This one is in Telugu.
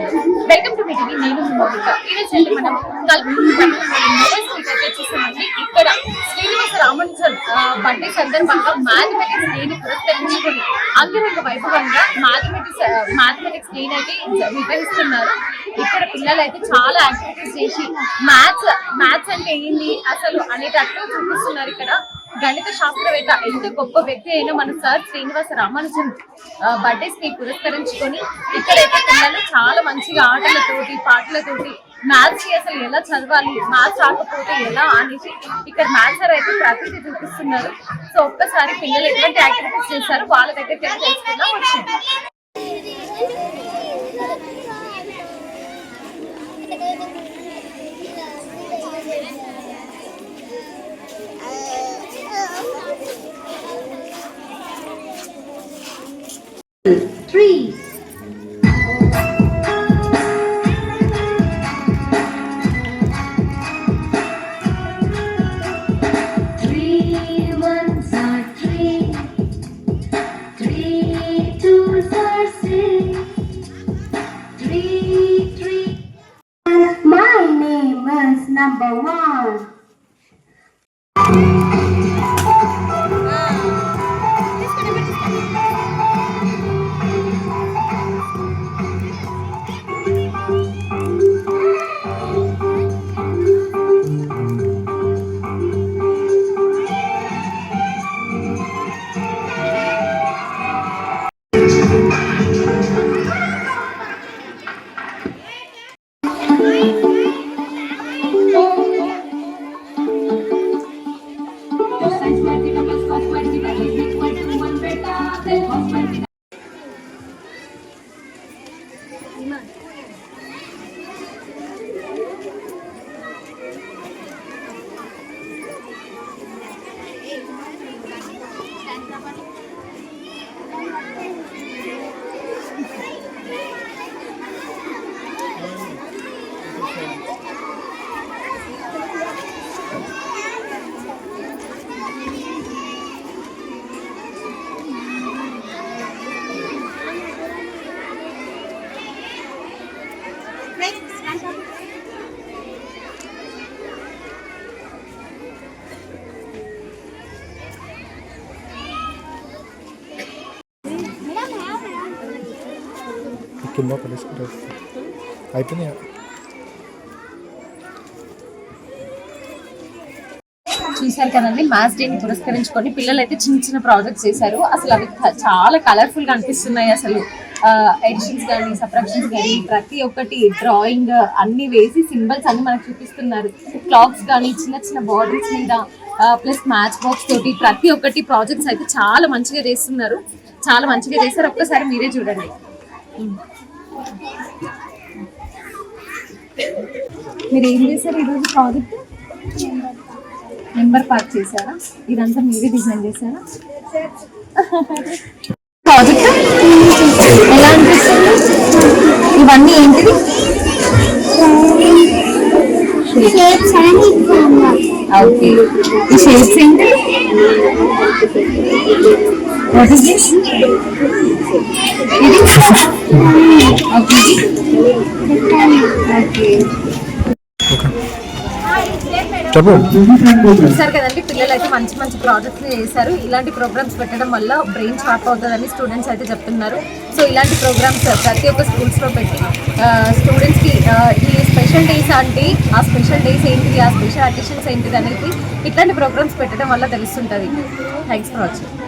వెల్కమ్ టు మీటింగ్ నేను మౌనిక. ఈరోజు మనం కల్పూర్ ఇక్కడ శ్రీనివాస రామానుజన్ బర్త్డే సందర్భంగా మ్యాథమెటిక్స్ డేని పురస్కరించుకొని అంగరంగ వైభవంగా మ్యాథమెటిక్స్ మ్యాథమెటిక్స్ డేని అయితే నిర్వహిస్తున్నారు. ఇక్కడ పిల్లలు అయితే చాలా యాక్టివిటీస్ చేసి మ్యాథ్స్ మ్యాథ్స్ అంటే ఏంది అసలు అనేటట్లు చూపిస్తున్నారు ఇక్కడ. గణిత శాస్త్రవేత్త ఎంత గొప్ప వ్యక్తి అయినా మన సార్ శ్రీనివాస రామానుజన్ బర్త్డేస్ని పురస్కరించుకొని ఇక్కడైతే పిల్లలు చాలా మంచిగా ఆటలతోటి పాటలతోటి మ్యాథ్స్కి అసలు ఎలా చదవాలి మ్యాథ్స్ రాకపోతే ఎలా అనేసి ఇక్కడ మ్యాథ్స్ సార్ అయితే ప్రతిదీ చూపిస్తున్నారు. సో ఒక్కసారి పిల్లలు ఎటువంటి యాక్టివిటీస్ చేశారు వాళ్ళ దగ్గరికి తెలుసుకుందాం వచ్చింది Three. Three ones are three. Three three. My name is number one. కింద పడేసుకుంటారు అయిపోయినాయి? చూశారు కదండి మ్యాథ్స్ డేని పురస్కరించుకొని పిల్లలు అయితే చిన్న చిన్న ప్రాజెక్ట్స్ చేశారు. అసలు అవి చాలా కలర్ఫుల్గా అనిపిస్తున్నాయి అసలు. ఎడిషన్స్ కానీ సబ్ట్రాక్షన్స్ కానీ ప్రతి ఒక్కటి డ్రాయింగ్ అన్ని వేసి సింబల్స్ అన్ని మనకు చూపిస్తున్నారు. క్లాక్స్ కానీ చిన్న చిన్న బాటిల్స్ మీద ప్లస్ మ్యాచ్ బాక్స్ తోటి ప్రతి ఒక్కటి ప్రాజెక్ట్స్ అయితే చాలా మంచిగా చేస్తున్నారు. చాలా మంచిగా చేశారు. ఒక్కసారి మీరే చూడండి. మీరు ఏం చేశారు ఈరోజు ప్రాజెక్ట్? నెంబర్ పార్క్ చేశారా? ఇదంతా మీరే డిజైన్ చేశారా? ప్రాజెక్ట్? ఎలా అనిపిస్తుంది? ఇవన్నీ. ఓకే. ఈ షేప్స్ ఏంటి? వాట్ ఇస్ దిస్ చూసారు కదండి పిల్లలు అయితే మంచి మంచి ప్రాజెక్ట్స్ చేశారు. ఇలాంటి ప్రోగ్రామ్స్ పెట్టడం వల్ల బ్రెయిన్ షార్ప్ అవుతుందని స్టూడెంట్స్ అయితే చెప్తున్నారు. సో ఇలాంటి ప్రోగ్రామ్స్ ప్రతి ఒక్క స్కూల్స్లో పెట్టి స్టూడెంట్స్కి ఈ స్పెషల్ డేస్ అంటే ఆ స్పెషల్ డేస్ ఏంటిది ఆ స్పెషల్ అకేషన్స్ ఏంటిది అనేది ఇట్లాంటి ప్రోగ్రామ్స్ పెట్టడం వల్ల తెలుస్తుంటుంది. Thanks for watching